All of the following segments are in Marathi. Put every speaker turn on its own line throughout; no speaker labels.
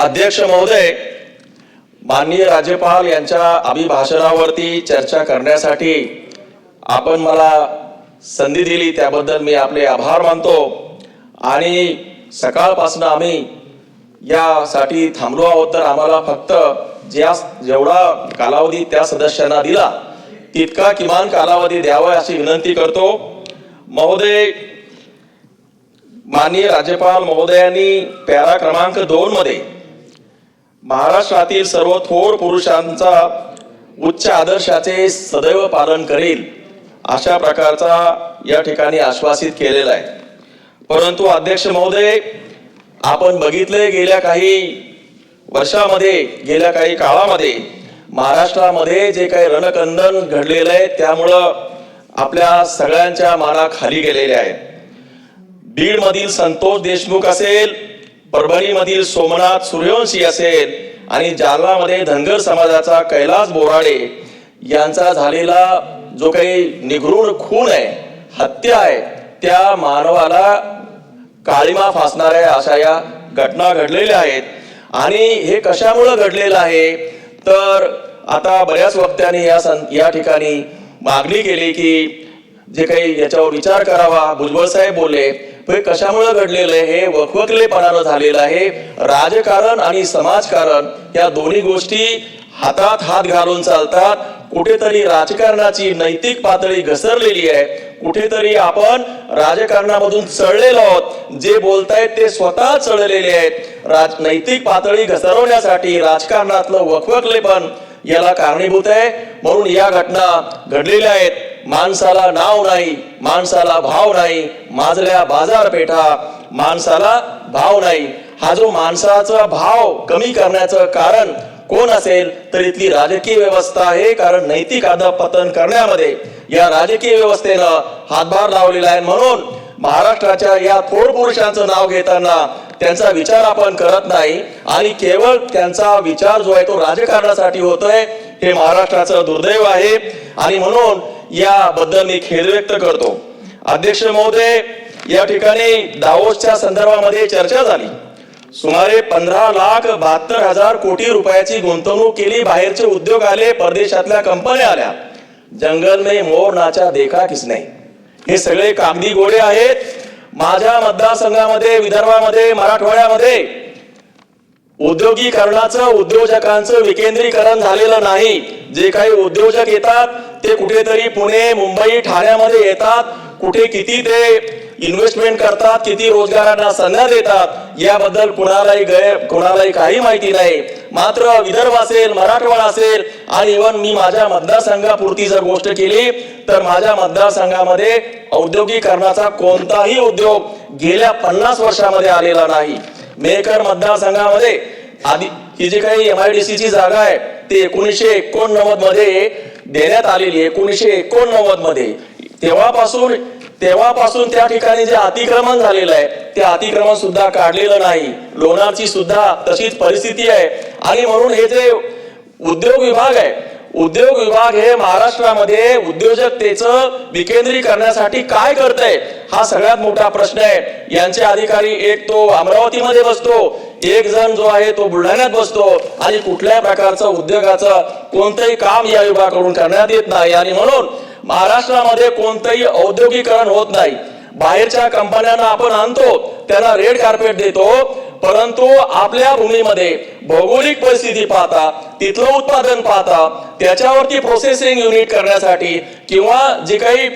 अध्यक्ष महोदय माननीय राज्यपाल यांच्या अभिभाषणावरती चर्चा करण्यासाठी आपण मला संधी दिली त्याबद्दल मी आपले आभार मानतो. आणि सकाळपासून आम्ही यासाठी थांबलो आहोत तर आम्हाला फक्त ज्या जेवढा कालावधी त्या सदस्यांना दिला तितका किमान कालावधी द्यावा अशी विनंती करतो. महोदय माननीय राज्यपाल महोदयांनी पॅरा क्रमांक दोन मध्ये महाराष्ट्रातील सर्व थोर पुरुषांचा उच्च आदर्शाचे सदैव पालन करेल अशा प्रकारचा या ठिकाणी आश्वासित केलेला आहे. परंतु अध्यक्ष महोदय आपण बघितले गेल्या काही वर्षामध्ये गेल्या काही काळामध्ये महाराष्ट्रामध्ये जे काही रणकंदन घडलेलं आहे त्यामुळं आपल्या सगळ्यांच्या माना खाली गेलेल्या आहेत बीडमधील संतोष देशमुख असेल परभणीमधील सोमनाथ सूर्यवंशी असेल आणि जालनामध्ये धनगर समाजाचा कैलास बोराडे यांचा झालेला जो काही निघृण खून आहे हत्या आहे त्या मानवाला काळीमा फासणाऱ्या अशा या घटना घडलेल्या आहेत. आणि हे कशामुळं घडलेलं आहे? तर आता बऱ्याच वक्त्यांनी या सं या ठिकाणी मागणी केली की जे काही याच्यावर विचार करावा. भुजबळ साहेब बोलले ते कशामुळे घडलेलं आहे? हे वखवकलेपणानं झालेलं आहे. राजकारण आणि समाजकारण या दोन्ही गोष्टी हातात हात घालून चालतात. कुठेतरी राजकारणाची नैतिक पातळी घसरलेली आहे. कुठेतरी आपण राजकारणामधून चढलेलो आहोत. जे बोलतायत ते स्वतः चढलेले आहेत. राज नैतिक पातळी घसरवण्यासाठी राजकारणातलं वखवकलेपण याला कारणीभूत आहे. म्हणून या घटना घडलेल्या आहेत. माणसाला नाव नाही माणसाला भाव नाही माजल्या बाजारपेठा माणसाला भाव नाही. हा जो माणसाचा भाव कमी करण्याचं कारण कोण असेल तर इथली राजकीय व्यवस्था आहे कारण नैतिक अधपतन करण्यामध्ये या राजकीय व्यवस्थेनं हातभार लावलेला आहे. म्हणून महाराष्ट्राच्या या थोर पुरुषांचं नाव घेताना त्यांचा विचार आपण करत नाही आणि केवळ त्यांचा विचार जो आहे तो राजकारणासाठी होतोय हे महाराष्ट्राचं दुर्दैव आहे. आणि म्हणून याबद्दल मी खेद व्यक्त करतो. अध्यक्ष महोदय या ठिकाणी दावोसच्या संदर्भामध्ये चर्चा झाली. सुमारे पंधरा लाख बहात्तर हजार कोटी रुपयाची गुंतवणूक केली बाहेरचे उद्योग आले परदेशातल्या कंपन्या आल्या. जंगल में मोर नाचा देखा किसने? हे सगळे कागदी गोडे आहेत. माझ्या मतदारसंघामध्ये विदर्भामध्ये मराठवाड्यामध्ये उद्योगीकरणाचं उद्योजकांचं विकेंद्रीकरण झालेलं नाही. जे काही उद्योजक येतात ते कुठेतरी पुणे मुंबई ठाण्यामध्ये येतात. कुठे किती ते इन्व्हेस्टमेंट करतात किती रोजगारांना संधी देतात याबद्दल कुणालाही गैर कुणालाही काही माहिती नाही. मात्र विदर्भ असेल मराठवाडा असेल आणि इव्हन मी माझ्या मतदारसंघापुरती जर गोष्ट केली तर माझ्या मतदारसंघामध्ये औद्योगिकरणाचा कोणताही उद्योग गेल्या पन्नास वर्षामध्ये आलेला नाही. मेकर मतदारसंघामध्ये आधी ही जी काही एम आय डी ची जागा आहे ती एकोणीसशे एकोणनव्वदमध्ये देण्यात आलेली एकोणीसशे एकोणनव्वदमध्ये. तेव्हापासून तेव्हापासून त्या ठिकाणी जे अतिक्रमण झालेलं आहे ते अतिक्रमण सुद्धा काढलेलं नाही. लोणारची सुद्धा तशीच परिस्थिती आहे. आणि म्हणून हे जे उद्योग विभाग आहे उद्योग विभाग हे महाराष्ट्रामध्ये उद्योजकतेचं विकेंद्रीकरणासाठी काय करतंय हा सगळ्यात मोठा प्रश्न आहे. यांचे अधिकारी एक तो अमरावतीमध्ये बसतो एक जण जो आहे तो बुलढाण्यात बसतो आणि कुठल्याही प्रकारचं उद्योगाचं कोणतंही काम या विभागाकडून करण्यात येत नाही. आणि म्हणून महाराष्ट्रामध्ये कोणतंही औद्योगिकरण होत नाही. बाहेरच्या कंपन्यांना आपण आणतो त्यांना रेड कार्पेट देतो परंतु आपल्या भूमीमध्ये भौगोलिक परिस्थिती पाहता तिथलं उत्पादन पाहता त्याच्यावरती प्रोसेसिंग युनिट करण्यासाठी किंवा जे काही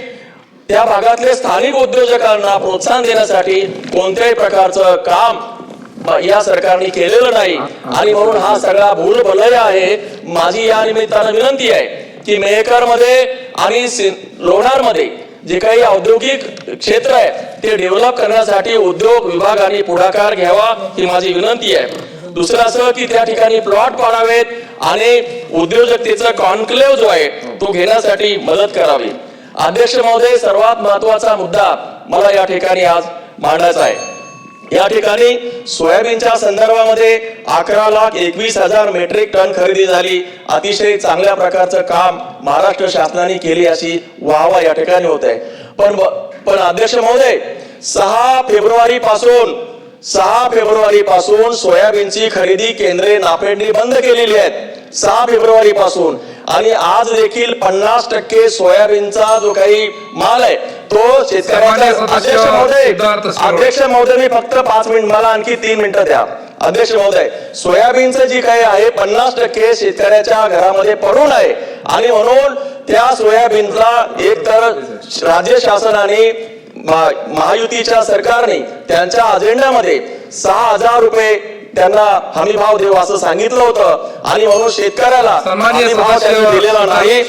त्या भागातले स्थानिक उद्योजकांना प्रोत्साहन देण्यासाठी कोणत्याही प्रकारचं काम या सरकारने केलेलं नाही. आणि म्हणून हा सगळा भूल भलय आहे. माझी या निमित्तानं विनंती आहे की मेहकरमध्ये आणि लोणार मध्ये जे काही औद्योगिक क्षेत्र आहे ते डेव्हलप करण्यासाठी उद्योग विभागाने पुढाकार घ्यावा ही माझी विनंती आहे. दुसरं असं की त्या ठिकाणी प्लॉट पाडावेत आणि उद्योजकतेचा कॉन्क्लेव्ह जो आहे तो घेण्यासाठी मदत करावी. अध्यक्ष महोदय सर्वात महत्त्वाचा मुद्दा मला या ठिकाणी आज मांडायचा आहे. या ठिकाणी सोयाबीनच्या संदर्भामध्ये अकरा लाख एकवीस हजार मेट्रिक टन खरेदी झाली. अतिशय चांगल्या प्रकारचं काम महाराष्ट्र शासनाने केली अशी वाहवा या ठिकाणी होत. आहे पण पण अध्यक्ष महोदय सहा फेब्रुवारी पासून सहा फेब्रुवारी पासून सोयाबीनची खरेदी केंद्रे नाफेडने बंद केलेली आहेत. सहा फेब्रुवारी पासून आणि आज देखील पन्नास टक्के सोयाबीनचा जो काही माल आहे तो अध्यक्ष महोदय. मी फक्त पाच मिनिट मला आणखी तीन मिनिटं द्या. अध्यक्ष महोदय सोयाबीनचं जी काही आहे पन्नास टक्के शेतकऱ्याच्या घरामध्ये पडून आहे. आणि म्हणून त्या सोयाबीनला एक तर राज्य शासनाने महा- महायुतीच्या सरकारने त्यांच्या अजेंड्यामध्ये सहा हजार रुपये त्यांना हमी भाव देऊ असं सांगितलं होतं. आणि म्हणून शेतकऱ्याला दिलेला नाही.